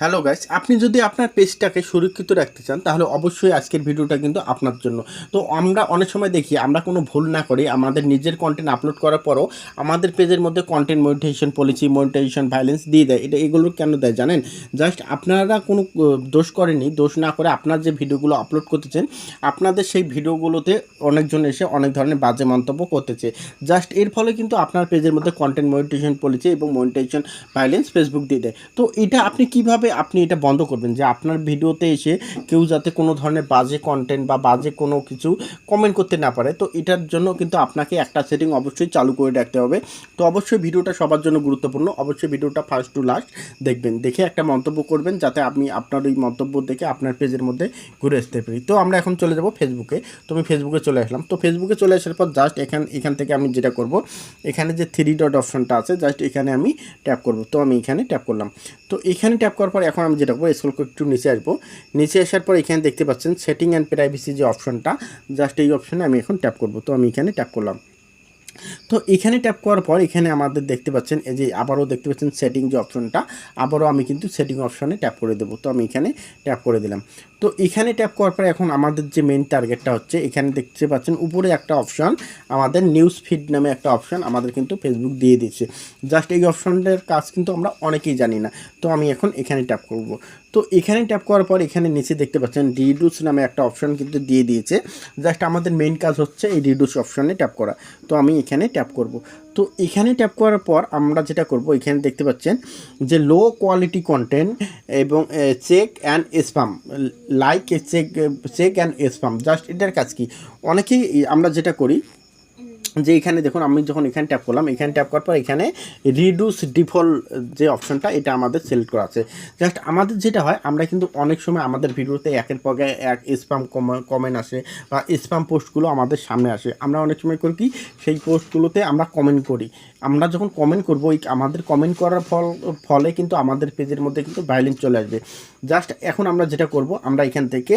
Hello guys আপনি যদি আপনার পেজটাকে সুরক্ষিত রাখতে চান, তাহলে অবশ্যই আজকের ভিডিওটা কিন্তু আপনার জন্য। তো আমরা অনেক সময় দেখি, আমরা কোনো ভুল না করি আমাদের নিজের কন্টেন্ট আপলোড করার পরও আমাদের পেজের মধ্যে content monetization policy monetization violence দিয়ে দেয়। এটা এগুলো কেন দেয় জানেন? জাস্ট আপনারা কোনো দোষ করেনি দোষ না করে আপনার যে ভিডিওগুলো আপলোড করতেছেন, আপনাদের সেই ভিডিওগুলোতে অনেকজন এসে অনেক ধরনের বাজে মন্তব্য করতেছে। জাস্ট এর ফলে কিন্তু আপনার পেজের মধ্যে কন্টেন্ট মনিটাইজেশন পলিসি এবং মনিটাইজেশন ভাইলেন্স ফেসবুক দিয়ে দেয়। তো এটা আপনি কীভাবে আপনি এটা বন্ধ করবেন? যে আপনার ভিডিওতে এসে কেউ যাতে কোনো ধরনের বাজে কন্টেন্ট বা বাজে কোনো কিছু কমেন্ট করতে না পারে, তো এটার জন্য কিন্তু আপনাকে একটা সেটিং অবশ্যই চালু করে রাখতে হবে। তো অবশ্যই ভিডিওটা সবার জন্য গুরুত্বপূর্ণ। অবশ্যই ভিডিওটা ফার্স্ট টু লাস্ট দেখবেন। দেখে একটা মন্তব্য করবেন যাতে আমি আপনার ওই মন্তব্য দেখে আপনার পেজের মধ্যে ঘুরে আসতে পারি। তো আমরা এখন চলে যাব ফেসবুকে তো আমি ফেসবুকে চলে আসলাম। তো ফেসবুকে চলে আসার পর জাস্ট এখান এখান থেকে আমি যেটা করব, এখানে যে থ্রি ডট অপশনটা আছে জাস্ট এখানে আমি ট্যাপ করব। তো আমি এখানে ট্যাপ করলাম। তো এখানে ট্যাপ করার পর এখন আমি যেটা করব স্কুল একটু নিচে আসব। নিচে আসার পর এখানে দেখতে পাচ্ছেন সেটিং অ্যান্ড প্রাইভেসি যে অপশনটা জাস্ট এই অপশনে আমি এখন ট্যাপ করব। তো আমি এখানে ট্যাপ করলাম। তো এখানে ট্যাপ করার পর এখানে আমাদের দেখতে পাচ্ছেন, এই যে আবারও দেখতে পাচ্ছেন সেটিং যে অপশনটা আবারও আমি কিন্তু সেটিং অপশনে ট্যাপ করে দেবো। তো আমি এখানে ট্যাপ করে দিলাম। তো এখানে ট্যাপ করার পর এখন আমাদের যে মেন টার্গেটটা হচ্ছে, এখানে দেখতে পাচ্ছেন উপরে একটা অপশন আমাদের নিউজ ফিড নামে একটা অপশন আমাদের কিন্তু ফেসবুক দিয়ে দিচ্ছে জাস্ট এই অপশনটার কাজ কিন্তু আমরা অনেকেই জানি না। তো আমি এখন এখানে ট্যাপ করব। তো এখানে ট্যাপ করার পর এখানে নিচে দেখতে পাচ্ছেন রিডুস নামে একটা অপশন কিন্তু দিয়ে দিয়েছে। জাস্ট আমাদের মেন কাজ হচ্ছে এই রিডুস অপশনে ট্যাপ করা। তো আমি এখানে ট্যাপ করব। তো এখানে ট্যাপ করার পর আমরা যেটা করব, এখানে দেখতে পাচ্ছেন যে লো কোয়ালিটি কন্টেন্ট এবং check and spam like check check and spam just এটার কাজ কি? অনেকেই আমরা যেটা করি যে এখানে দেখুন, আমি যখন এখানে ট্যাপ করলাম, এখানে ট্যাপ করার পর এখানে রিডিউস ডিফল্ট যে অপশনটা এটা আমাদের সিলেক্ট করা আছে। জাস্ট আমাদের যেটা হয়, আমরা কিন্তু অনেক সময় আমাদের ভিডিওতে একের পর এক স্পাম কমেন্ট আসে বা স্পাম পোস্টগুলো আমাদের সামনে আসে। আমরা অনেক সময় করি কি, সেই পোস্টগুলোতে আমরা কমেন্ট করি। আমরা যখন কমেন্ট করব আমাদের কমেন্ট করার ফল, ফলে কিন্তু আমাদের পেজের মধ্যে কিন্তু ভাইলেন্স চলে আসবে। জাস্ট এখন আমরা যেটা করব, আমরা এখান থেকে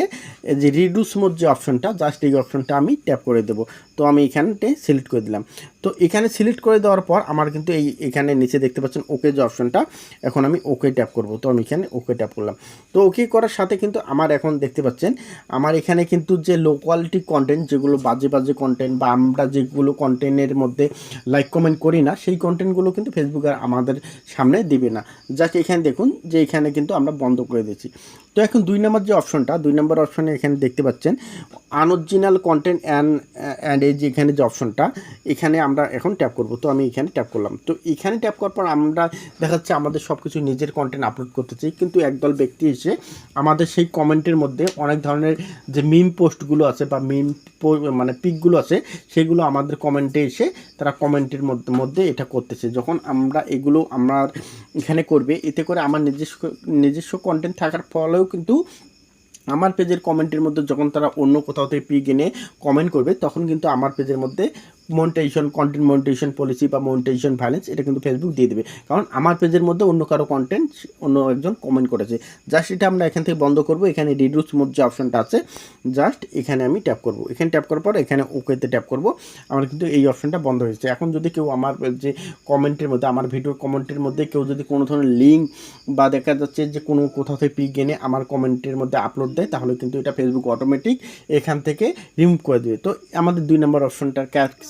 যে রিডিউস মোড যে অপশনটা জাস্ট এই অপশনটা আমি ট্যাপ করে দেবো। তো আমি এখানতে সিলেক্ট করে দিলাম। তো এখানে সিলেক্ট করে দেওয়ার পর আমার কিন্তু এই এখানে নিচে দেখতে পাচ্ছেন ওকে যে অপশনটা, এখন আমি ওকে ট্যাপ করব। তো আমি এখানে ওকে ট্যাপ করলাম। তো ওকে করার সাথে কিন্তু আমার এখন দেখতে পাচ্ছেন, আমার এখানে কিন্তু যে লো কোয়ালিটি কন্টেন্ট যেগুলো বাজে বাজে কন্টেন্ট বা আমরা যেগুলো কন্টেন্টের মধ্যে লাইক কমেন্ট করি না, সেই কন্টেন্টগুলো কিন্তু ফেসবুক আর আমাদের সামনে দিবে না। জাস্ট এখানে দেখুন যে এখানে কিন্তু আমরা বন্ধ করে দিয়েছি। তো এখন দুই নম্বর যে অপশনটা, দুই নম্বর অপশনে এখানে দেখতে পাচ্ছেন আনঅরিজিনাল কন্টেন্ট অ্যান্ড অ্যান্ড এই যে এখানে যে অপশনটা, এখানে আমরা এখন ট্যাপ করব। তো আমি এখানে ট্যাপ করলাম। তো এখানে ট্যাপ করার পর আমরা দেখা যাচ্ছে আমাদের সব কিছু নিজের কন্টেন্ট আপলোড করতে চাই কিন্তু একদল ব্যক্তি এসে আমাদের সেই কমেন্টের মধ্যে অনেক ধরনের যে মিম পোস্টগুলো আছে বা মিম মানে পিকগুলো আছে, সেগুলো আমাদের কমেন্টে এসে তারা কমেন্টের মধ্যে মধ্যে এটা করতেছে। যখন আমরা এগুলো, আমার এখানে করবে। এতে করে আমার নিজস্ব নিজস্ব কন্টেন্ট থাকার ফলেও কিন্তু আমার পেজের কমেন্টের মধ্যে যখন তারা অন্য কোথাও থেকে পি এনে কমেন্ট করবে, তখন কিন্তু আমার পেজের মধ্যে মনিটাইজেশন কন্টেন্ট মনিটাইজেশন পলিসি বা মনিটাইজেশন ভ্যালেন্স এটা কিন্তু ফেসবুক দিয়ে দেবে। কারণ আমার পেজের মধ্যে অন্য কারও কন্টেন্ট অন্য একজন কমেন্ট করেছে। জাস্ট এটা আমরা এখান থেকে বন্ধ করব। এখানে রিডিউস মোড যে অপশনটা আছে জাস্ট এখানে আমি ট্যাপ করব। এখানে ট্যাপ করার পর এখানে ওকেতে ট্যাপ করব। আমার কিন্তু এই অপশনটা বন্ধ হয়েছে এখন যদি কেউ আমার যে কমেন্টের মধ্যে, আমার ভিডিওর কমেন্টের মধ্যে কেউ যদি কোনো ধরনের লিঙ্ক বা দেখা যাচ্ছে যে কোনো কোথাও থেকে পিক এনে আমার কমেন্টের মধ্যে আপলোড দেয়, তাহলে কিন্তু এটা ফেসবুক অটোমেটিক এখান থেকে রিমুভ করে দেবে। তো আমাদের দুই নম্বর অপশনটার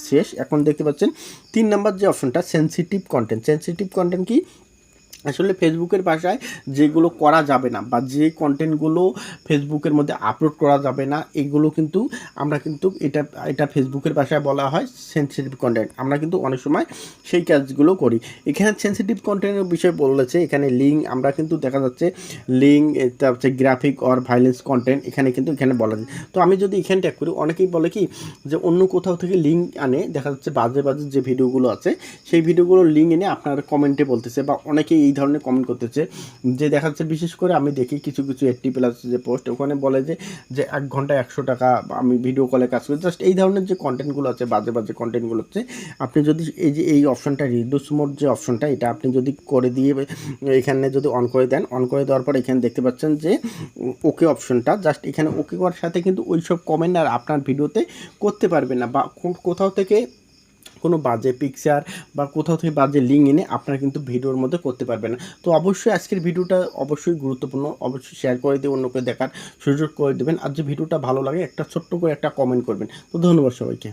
শেষ। এখন দেখতে পাচ্ছেন তিন নাম্বার যে অপশনটা সেন্সিটিভ কন্টেন্ট সেন্সিটিভ কন্টেন্ট কি? আসলে ফেসবুকের ভাষায় যেগুলো করা যাবে না বা যে কন্টেন্টগুলো ফেসবুকের মধ্যে আপলোড করা যাবে না, এগুলো কিন্তু আমরা কিন্তু এটা এটা ফেসবুকের ভাষায় বলা হয় সেন্সিটিভ কন্টেন্ট আমরা কিন্তু অনেক সময় সেই কাজগুলো করি। এখানে সেন্সিটিভ কন্টেন্টের বিষয়ে বলেছে, এখানে লিঙ্ক আমরা কিন্তু দেখা যাচ্ছে লিঙ্ক হচ্ছে গ্রাফিক অর ভাইলেন্স কন্টেন্ট এখানে কিন্তু এখানে বলা যায়। তো আমি যদি এখানে ট্যাগ করি, অনেকেই বলে কি যে অন্য কোথাও থেকে লিঙ্ক আনে, দেখা যাচ্ছে বাজে বাজে যে ভিডিওগুলো আছে, সেই ভিডিওগুলোর লিঙ্ক এনে আপনার কমেন্টে বলতেছে বা অনেকেই এই ধরনের কমেন্ট করতেছে, যে দেখা যাচ্ছে বিশেষ করে আমি দেখি কিছু কিছু এইটটি প্লাস যে পোস্ট ওখানে বলে যে যে এক ঘণ্টা একশো টাকা আমি ভিডিও কলে কাজ করি। জাস্ট এই ধরনের যে কন্টেন্টগুলো আছে, বাজে বাজে কন্টেন্টগুলো হচ্ছে, আপনি যদি এই যে, এই অপশনটা রিডিউস মোড যে অপশনটা এটা আপনি যদি করে দিয়ে, এখানে যদি অন করে দেন অন করে দেওয়ার পর এখানে দেখতে পাচ্ছেন যে ওকে অপশনটা জাস্ট এখানে ওকে করার সাথে কিন্তু ওই সব কমেন্ট আর আপনার ভিডিওতে করতে পারবেন না, বা কোথাও থেকে কোনো বাজে পিকচার বা কোথাও থেকে বাজে লিঙ্ক এনে আপনারা কিন্তু ভিডিওর মধ্যে করতে পারবেন না। তো অবশ্যই আজকের ভিডিওটা অবশ্যই গুরুত্বপূর্ণ, অবশ্যই শেয়ার করে দিয়ে অন্যকে দেখার সুযোগ করে দেবেন। আর যে ভিডিওটা ভালো লাগে একটা ছোট্ট করে একটা কমেন্ট করবেন। তো ধন্যবাদ সবাইকে।